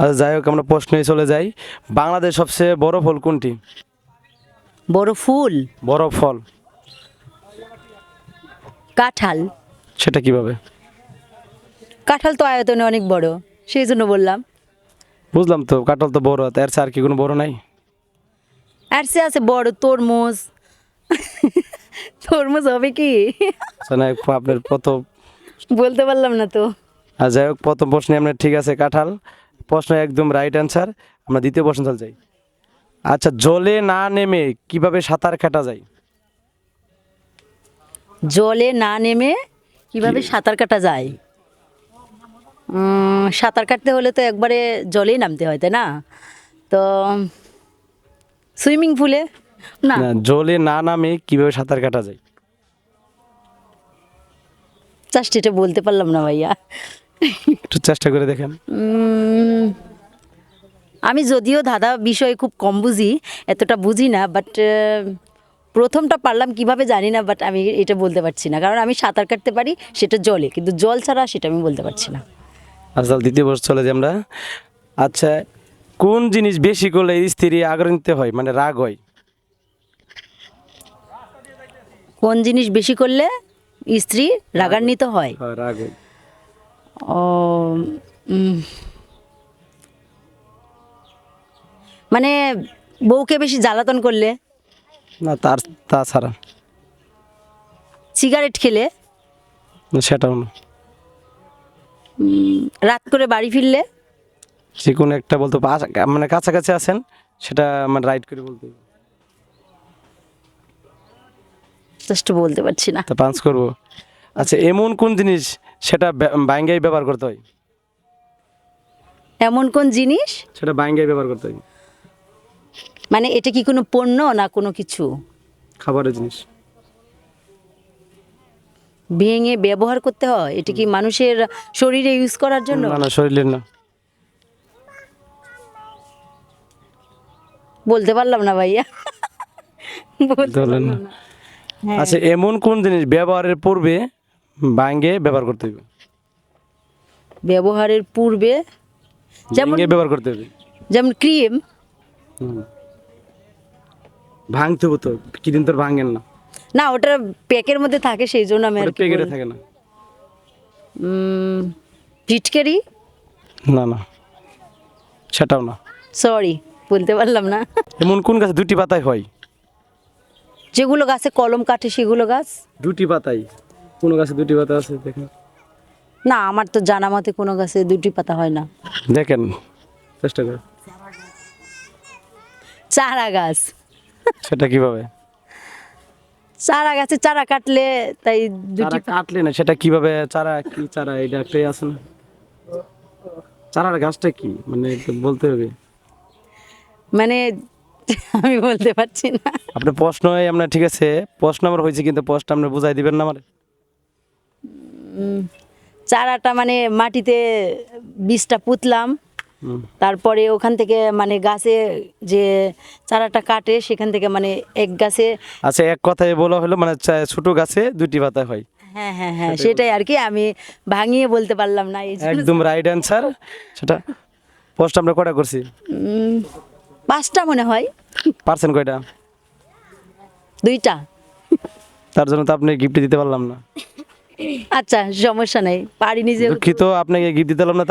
আচ্ছা যাই হোক আমরা প্রশ্নে চলে যাই। বাংলাদেশ সবচেয়ে বড় ফল কোনটি? বড় ফুল? বড় ফল। কাঁঠাল। সেটা কীভাবে? কাঁঠাল তো আয়তনে অনেক বড় সেই জন্য বললাম। বুঝলাম তো কাঁঠাল তো বড় চেয়ে আর কি কোনো বড় নাই? আর সে আছে বড় তরমুজ। তরমুজ হবে কি? আচ্ছা আপনার প্রথম বলতে পারলাম না তো। আর যাই হোক প্রথম প্রশ্নে আপনার ঠিক আছে কাঁঠাল। প্রশ্ন একদম রাইট অ্যান্সার আমরা দ্বিতীয় প্রশ্ন চলে যাই। আচ্ছা জলে না নেমে কীভাবে সাঁতার কাটা যায়? জলে না নেমে কীভাবে সাঁতার কাটা যায়? সাঁতার কাটতে হলে তো একবারে জলেই নামতে হয় তাই না? তো সুইমিং পুলে? না জলে না নামে কীভাবে সাঁতার কাটা যায়? জাস্ট এটা বলতে পারলাম না ভাইয়া। একটু চেষ্টা করে দেখেন। আমি যদিও দাদা বিষয়ে খুব কম বুঝি এতটা বুঝি না বাট প্রথমটা পারলাম কীভাবে জানি না বাট আমি এটা বলতে পারছি না। কারণ আমি সাঁতার কাটতে পারি সেটা জলে কিন্তু জল ছাড়া সেটা আমি বলতে পারছি না। তাহলে দ্বিতীয় প্রশ্ন চলে যে আমরা। আচ্ছা কোন জিনিস বেশি করলে স্ত্রী আগ্রহিত হয় মানে রাগ হয়? কোন জিনিস বেশি করলে স্ত্রী রাগান্বিত হ্যাঁ, রাগ হয়। ও মানে বউকে বেশি জ্বালাতন করলে? না তার তাছাড়া। সিগারেট খেলে? সেটাও না। রাত করে বাড়ি ফিরলে? যে কোনো একটা বলতো মানে কাছাকাছি আছেন সেটা মানে রাইট করে বলতে। জাস্ট বলতে পারছি না। তা পাঞ্চ করব। আচ্ছা এমন কোন জিনিস সেটা ব্যাঙ্গাই ব্যবহার করতে হয়। এমন কোন জিনিস? সেটা ব্যাঙ্গাই ব্যবহার করতে হয়। মানে এটা কি কোনো পণ্য না কোনো কিছু? খাবারের জিনিস। ভেঙে ব্যবহার করতে হয়? এটা কি মানুষের শরীরে ইউজ করার জন্য? না না শরীরের না। বলতে পারলাম না ভাইয়া। বলতে পারলাম না। আচ্ছা এমন কোন জিনিস ব্যবহারের পূর্বে ব্যাঙ্গে ব্যবহার করতে হবে। ব্যবহারের পূর্বে যেমন ব্যবহার করতে হবে। যেমন ক্রিম। ভাঙতে হতো কিদিন তোর ভাঙেন না। না ওটা প্যাকের মধ্যে থাকে সেই জন্য আমি আর কি প্যাকেটে বলি। থাকে না। উম, ফিটকারি না না। সেটাও না। সরি বলতে পারলাম না। এমন কোন গাছে দুটি পাতায় হয়? যেগুলো গাছে কলম কাটে সেগুলো গাছ? দুটি পাতায়। কোন গাছে দুটি পাতা আছে দেখেন। না আমার তো জানা মতে কোনো গাছে দুটি পাতা হয় না। দেখেন চেষ্টা করে চারা গাছ। সেটা কীভাবে? চারা গাছে চারা কাটলে তাই দুটি চারা কাটলে না সেটা কীভাবে? চারা কি চারা? এটা একটাই আছে না? চারার গাছটা কি? মানে একটু বলতে হবে। মানে আমি বলতে পারছি না। আপনি প্রশ্ন আমরা ঠিক আছে। প্রশ্ন আমার হয়েছে কিন্তু প্রশ্ন আপনি বুঝাই দিবেন না আমার। চারাটা মানে মাটিতে বীজটা পুঁতলাম। তারপরে ওখান থেকে মানে গাছে যে চারাটা কাটে সেখান থেকে মানে এক গাছে আচ্ছা এক কথায় বলা হলো মানে ছোট গাছে দুটি পাতা হয়। হ্যাঁ হ্যাঁ হ্যাঁ সেটাই আর কি আমি ভাঙিয়ে বলতে পারলাম না একদম রাইট অ্যান্সার সেটা প্রশ্ন আমরা কটা করছি? পাঁচটা মনে হয়। পার্সেন্ট কয়টা? দুইটা। তার জন্য তো আপনি গিফট দিতে পারলাম না। আচ্ছা সমস্যা নেই। পারিনি যে দুঃখিত আপনাকে গিফট দিতে পারলাম না